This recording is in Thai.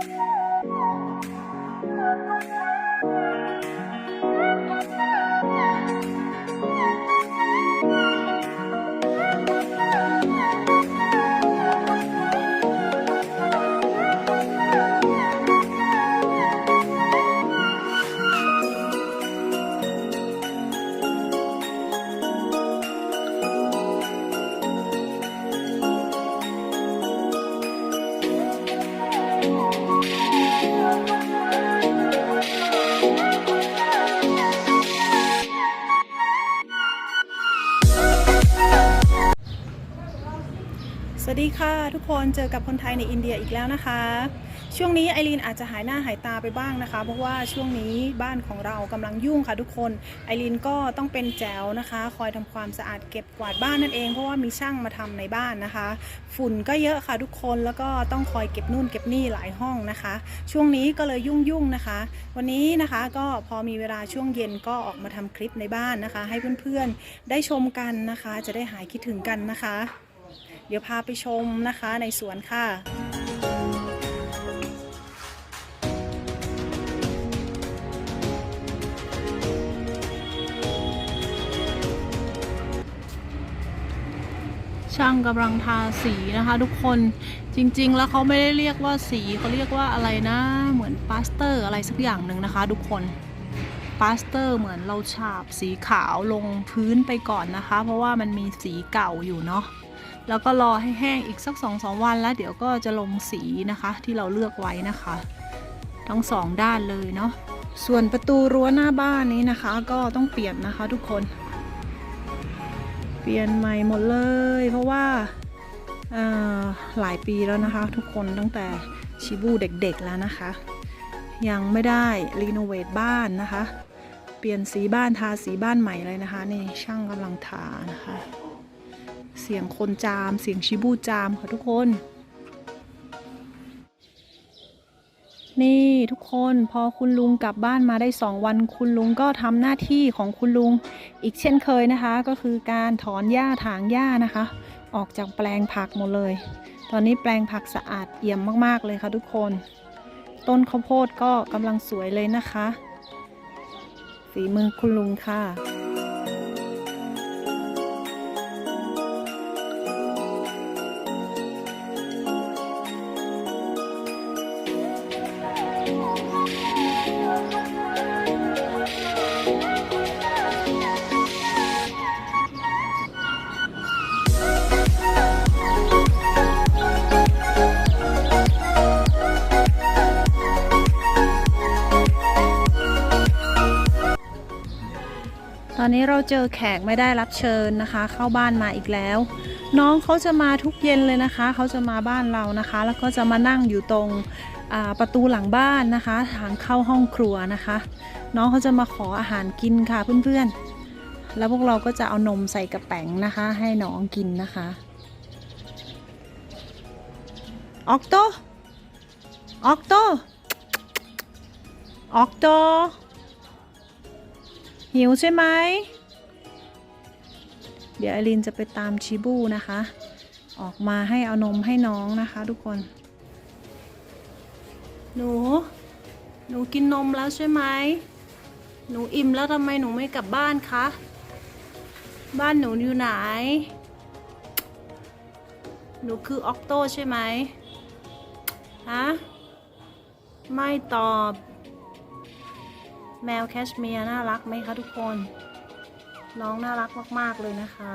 Thank you. สวัสดีค่ะ ทุกคนเจอกับคนไทยในอินเดียอีกแล้วนะคะ ช่วงนี้ไอรีนอาจจะหายหน้าหายตาไปบ้างนะคะ เพราะว่าช่วงนี้บ้านของเรากำลังยุ่งค่ะทุกคนไอรีนก็ต้องเป็นแจวนะคะ คอยทำความสะอาดเก็บกวาดบ้านนั่นเองเพราะว่ามีช่างมาทำในบ้านนะคะ ฝุ่นก็เยอะค่ะทุกคนแล้วก็ต้องคอยเก็บนู่นเก็บนี่หลายห้องนะคะ ช่วงนี้ก็เลยยุ่งๆนะคะ วันนี้นะคะก็พอมีเวลาช่วงเย็นก็ออกมาทำคลิปในบ้านนะคะ ให้เพื่อนๆได้ชมกันนะคะ จะได้หายคิดถึงกันนะคะ เดี๋ยวพาไปชมนะคะในสวนค่ะช่างกำลังทาสีนะคะทุกคนจริงๆ แล้วเขาไม่ได้เรียกว่าสีเขาเรียกว่าอะไรนะ เหมือนปาสเตอร์อะไรสักอย่างหนึ่งนะคะ ทุกคนปาสเตอร์เหมือนเราฉาบสีขาวลงพื้นไปก่อนนะคะ เพราะว่ามันมีสีเก่าอยู่เนาะ แล้วก็รอให้แห้งอีกสักสองสองวันแล้วเดี๋ยวก็จะลงสีนะคะที่เราเลือกไว้นะคะ ทั้งสองด้านเลยเนาะส่วนประตูรั้วหน้าบ้านนี้นะคะ ก็ต้องเปลี่ยนนะคะทุกคน เปลี่ยนใหม่หมดเลย เพราะว่าหลายปีแล้วนะคะ ทุกคนตั้งแต่ชิบูเด็กๆแล้วนะคะ ยังไม่ได้รีโนเวทบ้านนะคะ เปลี่ยนสีบ้านทาสีบ้านใหม่เลยนะคะ นี่ช่างกำลังทานะคะ เสียงคนจาม เสียงชิบูจามค่ะทุกคน นี่ทุกคนพอคุณลุงกลับบ้านมาได้2วันคุณลุงก็ทำหน้าที่ของคุณลุงอีกเช่นเคยนะคะ ก็คือการถอนหญ้าถางหญ้านะคะ ออกจากแปลงผักหมดเลย ตอนนี้แปลงผักสะอาดเอี่ยมมากๆเลยค่ะทุกคน ต้นข้าวโพดก็กำลังสวยเลยนะคะ ฝีมือคุณลุงค่ะ อนนี้เราเจอแขกไม่ได้รับเชิญนะคะ เข้าบ้านมาอีกแล้ว น้องเขาจะมาทุกเย็นเลยนะคะ เขาจะมาบ้านเรานะคะ แล้วก็จะมานั่งอยู่ตรงประตูหลังบ้านนะคะ ทางเข้าห้องครัวนะคะ น้องเขาจะมาขออาหารกินค่ะเพื่อนๆ แล้วพวกเราก็จะเอานมใส่กระแป๋งนะคะ ให้น้องกินนะคะออกโตออกโตออกโต หิวใช่ไหม เดี๋ยวไอรินจะไปตามชิบูนะคะ ออกมาให้เอานมให้น้องนะคะทุกคน หนู หนูกินนมแล้วใช่ไหม หนูอิ่มแล้วทำไมหนูไม่กลับบ้านคะ บ้านหนูอยู่ไหน หนูคือออกโตใช่ไหมฮะไม่ตอบ แมวแคชเมียร์น่ารักไหมคะทุกคน น้องน่ารักมาก ๆ เลยนะคะ